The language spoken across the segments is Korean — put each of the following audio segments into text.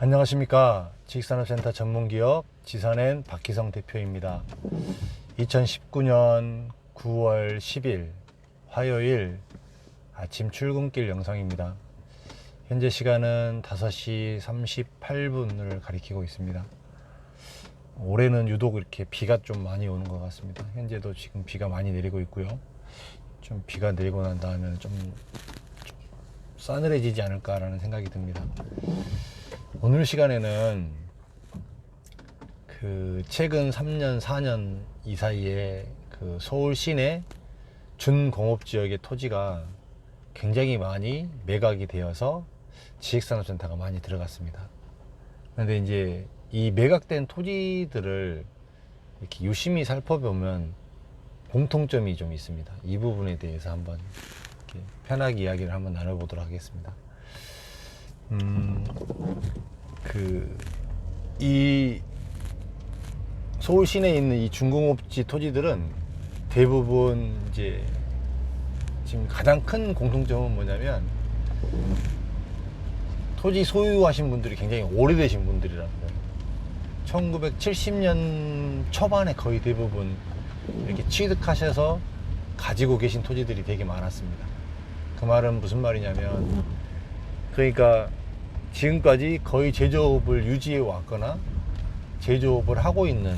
안녕하십니까. 지식산업센터 전문기업 지산엔 박희성 대표입니다. 2019년 9월 10일 화요일 아침 출근길 영상입니다. 현재 시간은 5시 38분을 가리키고 있습니다. 올해는 유독 이렇게 비가 좀 많이 오는 것 같습니다. 현재도 지금 비가 많이 내리고 있고요. 좀 비가 내리고 난 다음에는 좀, 좀 싸늘해지지 않을까라는 생각이 듭니다. 오늘 시간에는 그 최근 3년, 4년 이 사이에 그 서울 시내 준공업 지역의 토지가 굉장히 많이 매각이 되어서 지식산업센터가 많이 들어갔습니다. 그런데 이제 이 매각된 토지들을 이렇게 유심히 살펴보면 공통점이 좀 있습니다. 이 부분에 대해서 한번 편하게 이야기를 한번 나눠보도록 하겠습니다. 음, 그, 이 서울 시내에 있는 이 중공업지 토지들은 대부분 이제 지금 가장 큰 공통점은 뭐냐면 토지 소유하신 분들이 굉장히 오래되신 분들이라는 거예요. 1970년 초반에 거의 대부분 이렇게 취득하셔서 가지고 계신 토지들이 되게 많았습니다. 그 말은 무슨 말이냐면 그러니까 지금까지 거의 제조업을 유지해 왔거나 제조업을 하고 있는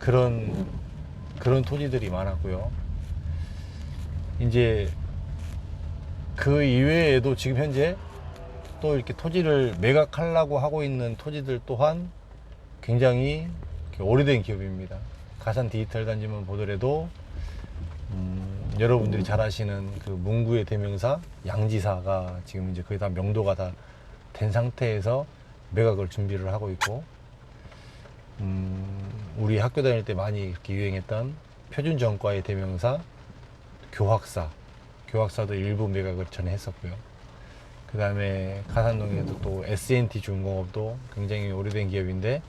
그런 그런 토지들이 많았고요. 이제 그 이외에도 지금 현재 또 이렇게 토지를 매각하려고 하고 있는 토지들 또한 굉장히 오래된 기업입니다. 가산 디지털 단지만 보더라도 음, 여러분들이 잘 아시는 그 문구의 대명사 양지사가 지금 이제 거의 다 명도가 다 된 상태에서 매각을 준비를 하고 있고 음, 우리 학교 다닐 때 많이 이렇게 유행했던 표준 전과의 대명사 교학사 교학사도 일부 매각을 전에 했었고요. 그 다음에 가산동에도 또 S&T 중공업도 굉장히 오래된 기업인데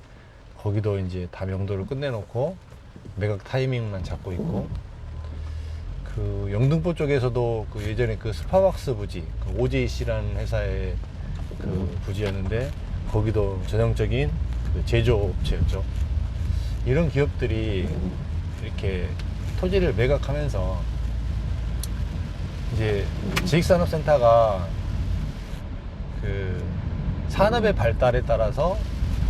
거기도 이제 다 명도를 끝내놓고 매각 타이밍만 잡고 있고 그 영등포 쪽에서도 그 예전에 그 스파박스 부지 그 OJC라는 회사의 그 부지였는데 거기도 전형적인 그 제조업체였죠. 이런 기업들이 이렇게 토지를 매각하면서 이제 지식산업센터가 그 산업의 발달에 따라서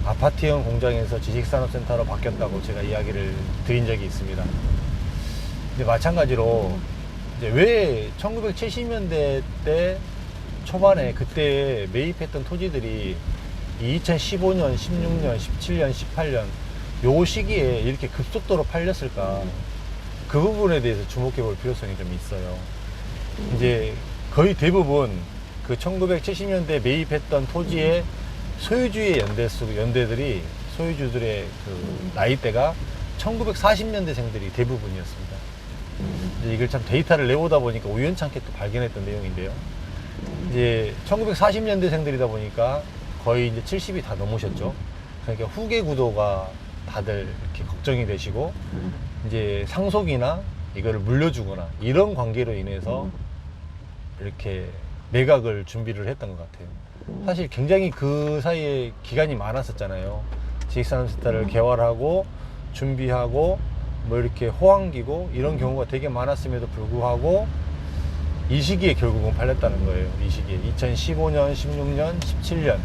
아파트형 공장에서 지식산업센터로 바뀌었다고 제가 이야기를 드린 적이 있습니다. 근데 마찬가지로 이제 왜 1970년대 때 초반에 그때 매입했던 토지들이 2015년, 16년, 17년, 18년 요 시기에 이렇게 급속도로 팔렸을까 그 부분에 대해서 주목해 볼 필요성이 좀 있어요. 이제 거의 대부분 그 1970년대 매입했던 토지의 소유주의 연대수 연대들이 소유주들의 그 나이대가 1940년대생들이 대부분이었습니다. 이걸 참 데이터를 내보다 보니까 우연찮게 또 발견했던 내용인데요. 이제 1940년대생들이다 보니까 거의 이제 70이 다 넘으셨죠. 그러니까 후계 구도가 다들 이렇게 걱정이 되시고 이제 상속이나 이거를 물려주거나 이런 관계로 인해서 이렇게 매각을 준비를 했던 것 같아요. 사실 굉장히 그 사이에 기간이 많았었잖아요. 지식산업센터를 개발하고 준비하고 뭐 이렇게 호황기고 이런 경우가 되게 많았음에도 불구하고 이 시기에 결국은 팔렸다는 거예요. 이 시기에 2015년, 16년, 17년,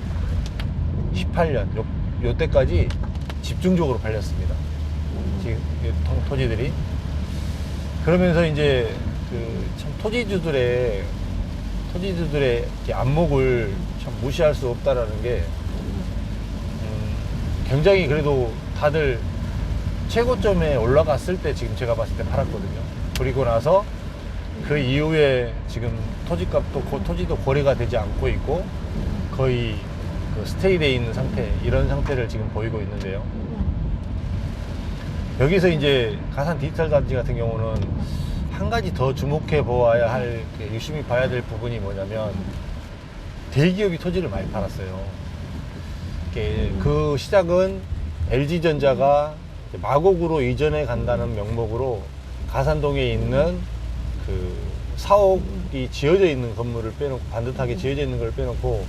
18년 요, 요 때까지 집중적으로 팔렸습니다. 지금 토지들이 그러면서 이제 그 참 토지주들의 토지주들의 안목을 참 무시할 수 없다라는 게 음, 굉장히 그래도 다들 최고점에 올라갔을 때 지금 제가 봤을 때 팔았거든요. 그리고 나서 그 이후에 지금 토지값도 고- 토지도 거래가 되지 않고 있고 거의 그 스테이돼 있는 상태 이런 상태를 지금 보이고 있는데요. 여기서 이제 가산 디지털 단지 같은 경우는 한 가지 더 주목해 보아야 할그 유심히 봐야 될 부분이 뭐냐면 대기업이 토지를 많이 팔았어요. 그 시작은 LG전자가 마곡으로 이전해 간다는 명목으로 가산동에 있는 그 사옥이 지어져 있는 건물을 빼놓고 반듯하게 지어져 있는 걸 빼놓고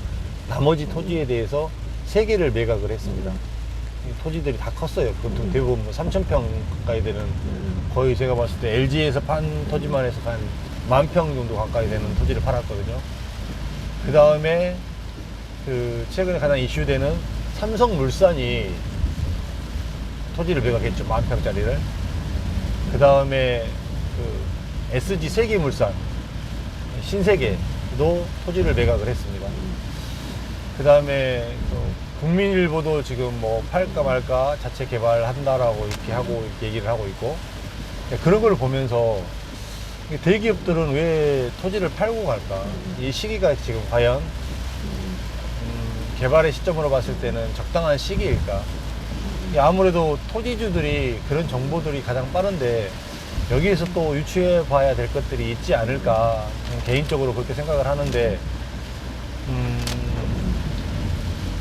나머지 토지에 대해서 세 개를 매각을 했습니다. 이 토지들이 다 컸어요. 보통 대부분 뭐 3,000평 가까이 되는 거의 제가 봤을 때 LG에서 판 토지만 해서 한 만 평 정도 가까이 되는 토지를 팔았거든요. 그 다음에 그 최근에 가장 이슈되는 삼성물산이 토지를 매각했죠. 만 평짜리를. 그 다음에 그 SG 세계물산 신세계도 토지를 매각을 했습니다. 그 다음에 국민일보도 지금 뭐 팔까 말까 자체 개발한다라고 이렇게 하고 이렇게 얘기를 하고 있고 그런 걸 보면서 이 대기업들은 왜 토지를 팔고 갈까? 이 시기가 지금 과연 음, 개발의 시점으로 봤을 때는 적당한 시기일까? 이게 아무래도 토지주들이 그런 정보들이 가장 빠른데 여기에서 또 유추해 봐야 될 것들이 있지 않을까 개인적으로 그렇게 생각을 하는데 음,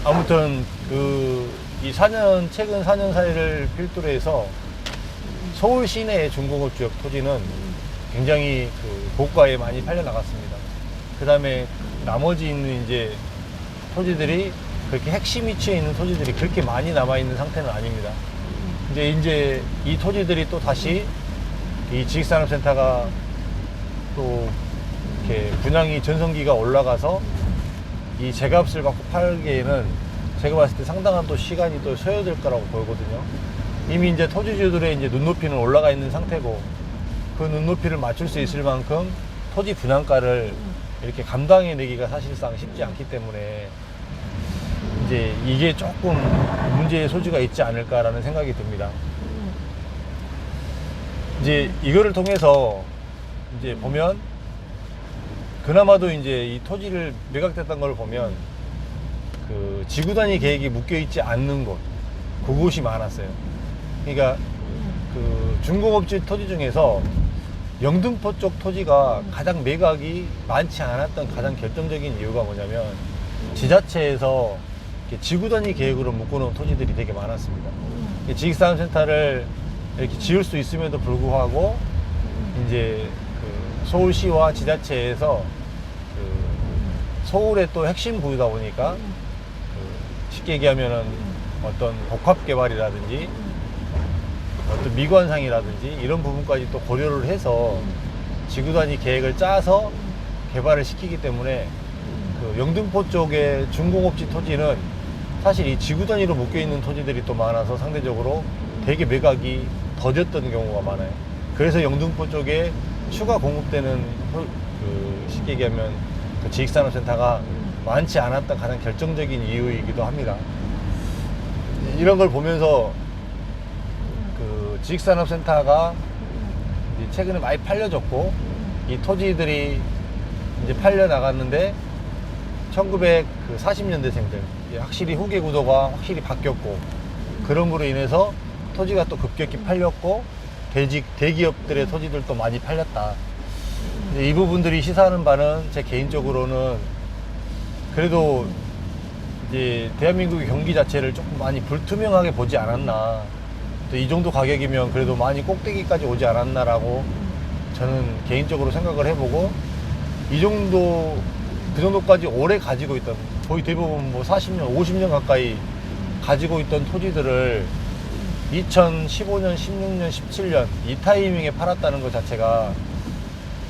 아무튼 그 이 4년 최근 4년 사이를 필두로 해서 서울 시내의 중공업 지역 토지는 굉장히 그 고가에 많이 팔려 나갔습니다. 그 다음에 나머지 있는 이제 토지들이 그렇게 핵심 위치에 있는 토지들이 그렇게 많이 남아 있는 상태는 아닙니다. 이제 이제 이 토지들이 또 다시 이 지식산업센터가 또 이렇게 분양이 전성기가 올라가서 이 제값을 받고 팔기에는 제가 봤을 때 상당한 또 시간이 또 소요될 거라고 보이거든요. 이미 이제 토지주들의 이제 눈높이는 올라가 있는 상태고 그 눈높이를 맞출 수 있을 만큼 토지 분양가를 이렇게 감당해내기가 사실상 쉽지 않기 때문에 이제 이게 조금 문제의 소지가 있지 않을까라는 생각이 듭니다. 이제 이거를 통해서 이제 보면 그나마도 이제 이 토지를 매각됐던 걸 보면 그 지구 단위 계획이 묶여 있지 않는 곳 그곳이 많았어요. 그러니까 그 중공업지 토지 중에서 영등포 쪽 토지가 가장 매각이 많지 않았던 가장 결정적인 이유가 뭐냐면 지자체에서 지구 단위 계획으로 묶어놓은 토지들이 되게 많았습니다. 이 지식산업센터를 이렇게 지을 수 있음에도 불구하고 이제 그 서울시와 지자체에서 그 서울의 또 핵심 부유다 보니까 그 쉽게 얘기하면은 어떤 복합 개발이라든지 어떤 미관상이라든지 이런 부분까지 또 고려를 해서 지구 단위 계획을 짜서 개발을 시키기 때문에 그 영등포 쪽의 중공업지 토지는 사실 이 지구 단위로 묶여 있는 토지들이 또 많아서 상대적으로 되게 매각이 더뎠던 경우가 많아요. 그래서 영등포 쪽에 추가 공급되는 호- 그 쉽게 얘기하면 그 지식산업센터가 많지 않았던 가장 결정적인 이유이기도 합니다. 이런 걸 보면서 그 지식산업센터가 최근에 많이 팔려졌고 이 토지들이 이제 팔려 나갔는데 1940년대생들 확실히 후계 구도가 확실히 바뀌었고 그럼으로 인해서 토지가 또 급격히 팔렸고 대직 대기업들의 토지들도 많이 팔렸다. 이 부분들이 시사하는 바는 제 개인적으로는 그래도 이제 대한민국의 경기 자체를 조금 많이 불투명하게 보지 않았나. 또 이 정도 가격이면 그래도 많이 꼭대기까지 오지 않았나라고 저는 개인적으로 생각을 해보고 이 정도 그 정도까지 오래 가지고 있던 거의 대부분 뭐 40년, 50년 가까이 가지고 있던 토지들을 2015년, 16년, 17년 이 타이밍에 팔았다는 것 자체가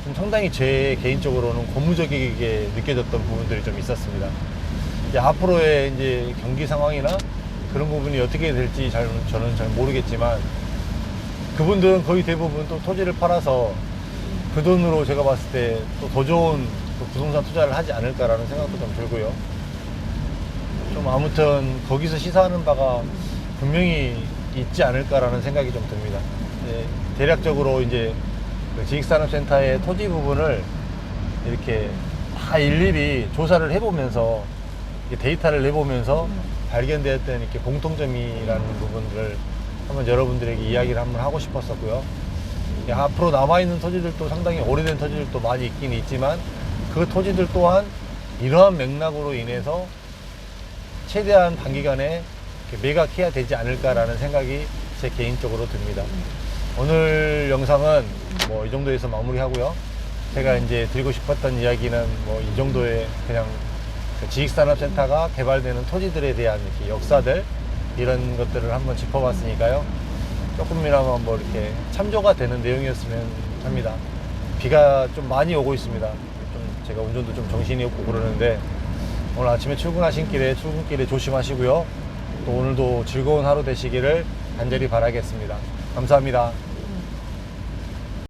좀 상당히 제 개인적으로는 고무적이게 느껴졌던 부분들이 좀 있었습니다. 이제 앞으로의 이제 경기 상황이나 그런 부분이 어떻게 될지 잘, 저는 잘 모르겠지만 그분들은 거의 대부분 또 토지를 팔아서 그 돈으로 제가 봤을 때 또 더 좋은 또 부동산 투자를 하지 않을까라는 생각도 좀 들고요. 좀 아무튼 거기서 시사하는 바가 분명히 있지 않을까라는 생각이 좀 듭니다. 예, 대략적으로 이제 그 지식산업센터의 토지 부분을 이렇게 다 일일이 조사를 해보면서 데이터를 내보면서 발견되었던 이렇게 공통점이라는 부분들을 한번 여러분들에게 이야기를 한번 하고 싶었었고요. 예, 앞으로 남아있는 토지들도 상당히 오래된 토지들도 많이 있긴 있지만 그 토지들 또한 이러한 맥락으로 인해서 최대한 단기간에 매각해야 되지 않을까라는 생각이 제 개인적으로 듭니다. 오늘 영상은 뭐 이 정도에서 마무리하고요. 제가 이제 드리고 싶었던 이야기는 뭐 이 정도의 그냥 그 지식산업센터가 개발되는 토지들에 대한 이렇게 역사들 이런 것들을 한번 짚어봤으니까요. 조금이나마 뭐 이렇게 참조가 되는 내용이었으면 합니다. 비가 좀 많이 오고 있습니다. 좀 제가 운전도 좀 정신이 없고 그러는데 오늘 아침에 출근하신 길에 출근길에 조심하시고요. 또 오늘도 즐거운 하루 되시기를 간절히 바라겠습니다. 감사합니다.